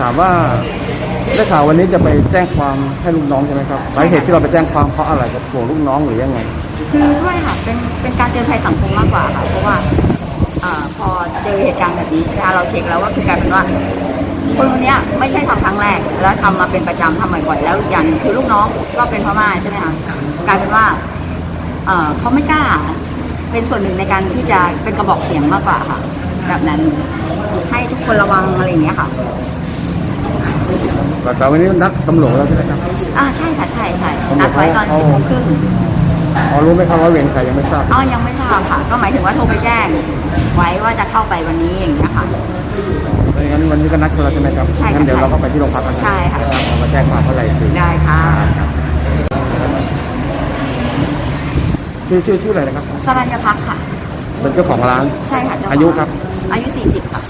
ถามว่าได้ข่าววันนี้จะไปแจ้งความให้ลูกน้องใช่ไหมครับสาเหตุที่เราไปแจ้งความเพราะอะไรกับห่วลูกน้องหรือยังไง คือด้วยค่ะเป็นเป็นการเตือนภัยสังคมมากกว่าค่ะเพราะว่าอพอเจอเหตุการณ์แบบนี้ใช่ไหมคะเราเช็คแล้วว่าคือกลายเป็นว่าคนคนนี้ไม่ใช่ทำครั้งแรก แล้วทำมาเป็นประจำทำบ่อยๆแล้วอย่างหนึ่งคือลูกน้องก็เป็นพม่าใช่ไหมคะกลายเป็นว่าเอเขาไม่กล้า เป็นส่วนหนึ่งในการที่จะเป็นกระบอกเสียงมากกว่าค่ะ แบบนั้นให้ทุกคนระวังอะไรอย่างเงี้ยค่ะ แต่วันนี้นัดตำรวจแล้วใช่ไหมครับ อ่าใช่ค่ะใช่ใช่นัดไว้ตอนสิบโมงครึ่งอ๋อรู้ไหมครับว่าเวรใครยังไม่ทราบอ๋อยังไม่ทราบค่ะ ก็หมายถึงว่าโทรไปแจ้ง ไว้ว่าจะเข้าไปวันนี้อย่างเงี้ยค่ะไม่งั้นวันนี้ก็นัดกันแล้วใช่ไหมครับใช่ค่ะงั้นเดี๋ยวเราก็ไปที่โรงพักกันใช่ค่ะเอามาแจ้งความเท่าไหร่คือได้ค่ะชื่อชื่อชื่ออะไรนะครับสรัญญพักค่ะเป็นเจ้าของร้านใช่ค่ะอายุครับ อายุ40ค่ะ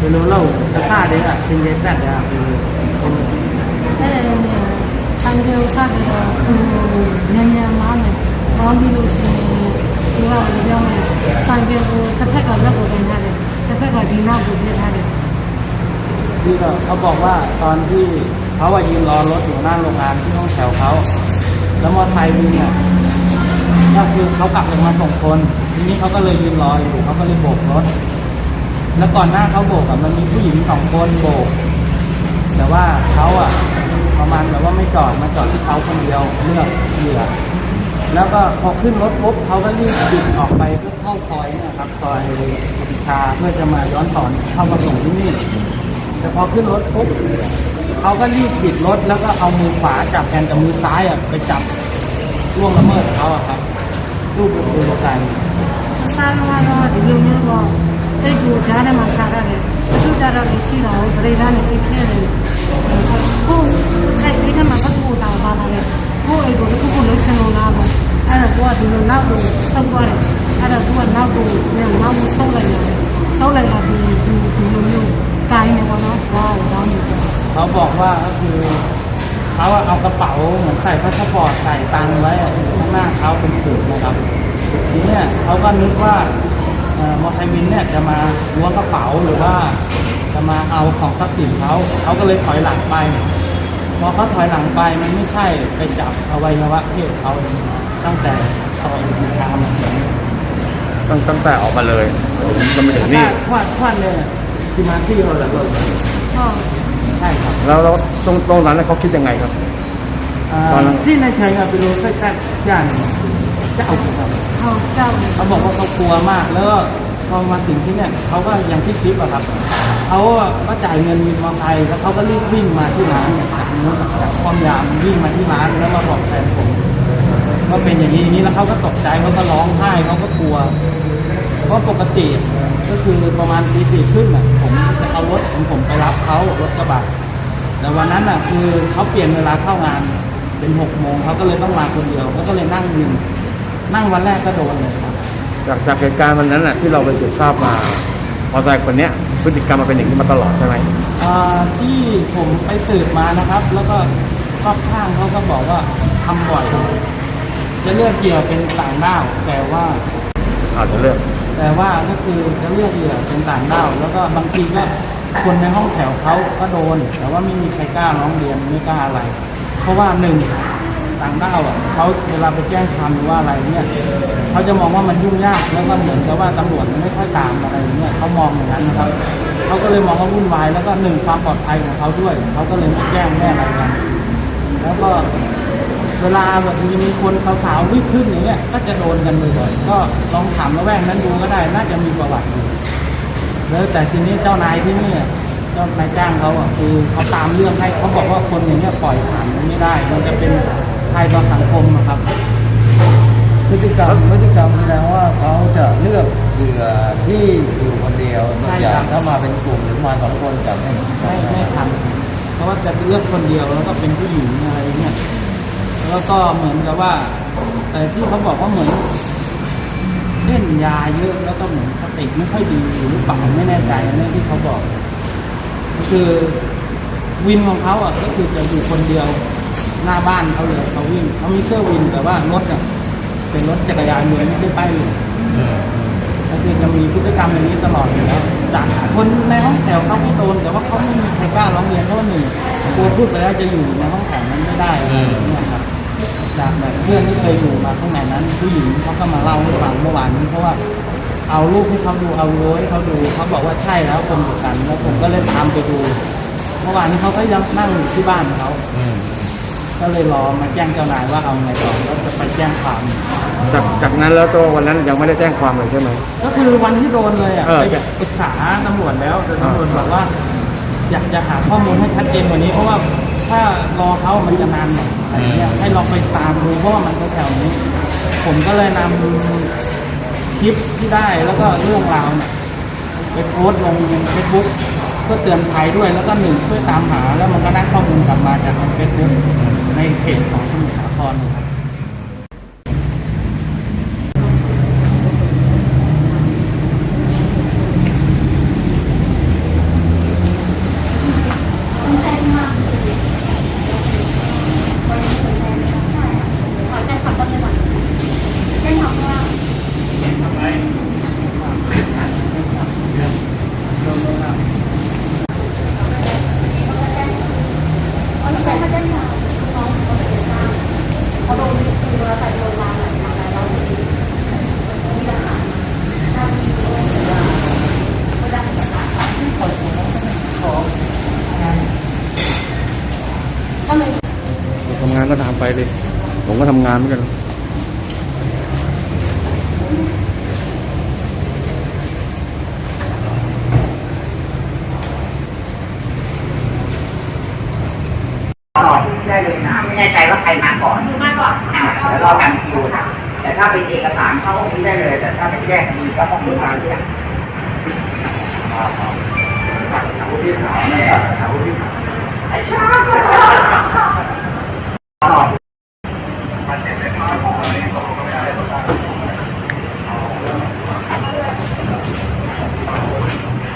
Belum lau, kasa dia tak tinggal tak dia. Eh, sangat usah dia. Nanya mana? Orang bilu sini, dua orang dia sangat tu, tapi kalau nak buat ni ada, tapi kalau di nak buat ni ada. นี่ก็เขาบอกว่าตอนที่เขาว่ายืนรอรถอยู่หน้าโรงงานที่ห้องแถวเขาแล้วมอไซค์วินเนี่ยก็คือเขากลับลงมาส่งคน ทีนี้เขาก็เลยยืนรออยู่เขาก็เลยโบกรถ แล้วก่อนหน้าเขาโบกอะมันมีผู้หญิงสองคนโบก แต่ว่าเขาอะประมาณแบบว่าไม่จอดมาจอดที่เขาคนเดียวเลือกเหยื่อแล้วก็พอขึ้นรถปุ๊บเขาก็รีบบิดออกไปเพื่อเข้าซอยนะครับคอยปิชาเพื่อจะมาย้อนสอนเข้ามาส่งที่นี่ แต่พอขึ้นรถปุ๊บเขาก็รีบปิดรถแล้วก็เอามือขวาจับแทนกับมือซ้ายอะไปจับล่วงละเมิดเขาอะครับรูปเป็นตัวกันซาลาวารอดอยู่ไม่บอก တိတ်ကိုကြားထဲမှာခြားရတယ်အဆုကြတော့လည်းရှိတော့ဗရေသားနဲ့ပြည့်ပြည့်တယ်ကိုခိုက်ပြီးတဲ့မှာပတ်ဖို့တာပါလာတယ်ကိုအိမ်ကိုတစ်ခုခုလုံးချင်လို့လားပေါ့အဲ့တော့ကိုကဒီလိုနောက်ကိုဆောက်သွားတယ်အဲ့တော့ကိုကနောက်ကိုပြန်နောက်ကိုဆောက်လိုက်တယ်ဆောက်လိုက်တာဒီဒီဒီလိုမျိုးကိုင်းနေပေါ့နော်ဟောတော့နေတယ် เขาบอกว่าก็คือเขาอะเอากระเป๋าเหมือนใส่พาสปอร์ตใส่ตังค์ไว้อะข้างหน้าเขาเป็นถุงนะครับ ทีเนี้ยเขาก็นึกว่าเอ่อ มอเตอร์ไซค์วินเนี่ยจะมาล้วงกระเป๋าหรือว่า จะมาเอาของทรัพย์สินเขาเขาก็เลยถอยหลังไปพอเขาถอยหลังไปมันไม่ใช่ไปจับอวัยวะเพศเขาตั้งแต่ซอยมีทางมาถึงตั้งตั้งแต่ออกมาเลยก็ไม่ถึงนี่ควันควันเลยที่มาที่เราเลยဟုတ်ใช่ครับ แล้วแล้วตรงตรงนั้นเขาคิดยังไงครับอ่าตอนนั้นที่ในชัยอะไปดูใกล้ๆย่าน เจ้าเขาเจ้าเขาบอกว่าเขากลัวมากแล้วพอมาถึงที่เนี่ยเขาก็ยังที่คลิปอะครับเขาก็จ่ายเงินมอเตอร์ไซค์แล้วเขาก็รีบวิ่งมาที่ร้านจากนู้นจากความยามวิ่งมาที่ร้านแล้วมาบอกแฟนผมก็เป็นอย่างนี้นี้แล้วเขาก็ตกใจเขาก็ร้องไห้เขาก็กลัว เพราะปกติก็คือประมาณตีสี่ครึ่งผมจะเอารถของผมไปรับเขารถกระบะแต่วันนั้นอะคือเขาเปลี่ยนเวลาเข้างานเป็นหกโมงเขาก็เลยต้องมาคนเดียวเขาก็เลยนั่งยืน นั่งวันแรกก็โดนเลยครับจากจากเหตุการณ์วันนั้นน่ะที่เราไปสืบทราบมา มอเตอร์ไซค์คนเนี้ยพฤติกรรมมันเป็นอย่างนี้มาตลอดใช่ไหมอ่าที่ผมไปสืบมานะครับ แล้วก็รอบข้างเขาก็บอกว่าทำบ่อย จะเลือกเหยื่อเป็นต่างด้าวแต่ว่า อาจจะเลือกแต่ว่าก็คือจะเลือกเหยื่อเป็นต่างด้าวแล้วก็บางทีก็คนในห้องแถวเขาก็โดน แต่ว่าไม่มีใครกล้าร้องเรียนไม่กล้าอะไร เพราะว่าหนึ่ง ต่างด้าวอะเขาเวลาไปแจ้งความหรือว่าอะไรเนี่ยเขาจะมองว่ามันยุ่งยากแล้วก็เหมือนกับว่าตำรวจมันไม่ค่อยตามอะไรอย่างเงี้ยเขามองอย่างนั้นนะครับเขาก็เลยมองว่าวุ่นวายแล้วก็หนึ่งความปลอดภัยของเขาด้วยเขาก็เลยไม่แจ้งไม่อะไรกันแล้วก็เวลาแบบมีมีคนสาวๆวิ่งขึ้นอย่างเงี้ยก็จะโดนกันบ่อยๆก็ลองถามละแวกนั้นดูก็ได้ น่าจะมีประวัติอยู่แล้วแต่ทีนี้เจ้านายที่นี่อะเจ้านายจ้างเขาอะคือเขาตามเรื่องให้เขาบอกว่าคนอย่างเงี้ยปล่อยผ่านนไม่ได้ มันจะเป็น ภัยต่อสังคมนะครับ พฤติกรรมพฤติกรรมแสดงว่าเขาจะเลือกเหยื่อที่อยู่คนเดียวใช่อครัย่าบ งถ้ามาเป็นกลุ่มหรือมาสองคนจะไม่ไม่ไม่ทันจะเลือกคนเดียวแล้วก็เป็นผู้หญิงอะไรเงี้ยแล้วก็เหมือนกับว่าแต่ที่เขาบอกว่าเหมือน เล่นยาเยอะแล้วก็เหมือนสติไม่ค่อยดีอยู่หรือเปล่าไม่แน่ใจอันนี้ที่เขาบอก ก็คือวินของเขาอะก็คือจะอยู่คนเดียว หน้าบ้านเขาเลยเขาวิ่งเขามีเสื้อวินแต่ว่ารถอะเป็นรถจักรยานยนต์ไม่ได้ป้ายเหลืองก็คือจะมีพฤติกรรมอย่างนี้ตลอดอยู่แล้วจากคนในห้องแถวเขาก็โดนแต่ว่าเขาไม่มีใครกล้าร้องเรียนเพราะว่าหนึ่งกลัวพูดไปแล้วจะอยู่ในห้องแถวนั้นไม่ได้อะไรอย่างเงี้ยครับจากแบบเพื่อนที่เคยอยู่มาข้างในนั้นผู้หญิงเขาก็มาเล่าให้ฟังเมื่อวานนี้เพราะว่าเอารูปให้เขาดูเอาโว้ให้เขาดูเขาบอกว่าใช่แล้วคนเดียวกันแล้วผมก็เลยตามไปดู เมื่อวานนี้เขาก็ยังนั่งอยู่ที่บ้านเขา ก็เลยรอมาแจ้งเจ้านายว่าเอาไงต่อแล้วจะไปแจ้งความ จากจากนั้นแล้วตัววันนั้นยังไม่ได้แจ้งความเลยใช่ไหม ก็คือวันที่โดนเลยอะเออ ไปปรึกษาตำรวจแล้วแต่ตำรวจบอกว่า อยากจะหาข้อมูลให้ชัดเจนกว่านี้ เพราะว่าถ้ารอเขามันจะนานหน่อยอะไรเงี้ยให้ลองไปตามดูเพราะว่ามันแถวๆนี้ ผมก็เลยนำคลิปที่ได้แล้วก็เรื่องราวเนี่ยไปโพสต์ลงเฟซบุ๊กเพื่อเตือนภัยด้วยแล้วก็หนึ่งช่วยตามหา แล้วมันก็ได้ข้อมูลกลับมาจากเฟซบุ๊กในเพจของสมุทรสาครนะครับ ทำงาน ก็ทำไปเลย ผมก็ทำงานเหมือนกันได้เลยนะไม่แน่ใจว่าใครมาก่อนมาก่อนแล้วรอการคิวนะแต่ถ้าเป็นเอกสารเข้าห้องนี้ได้เลย แต่ถ้าเป็นแยกมีก็ต้องมีการเรียก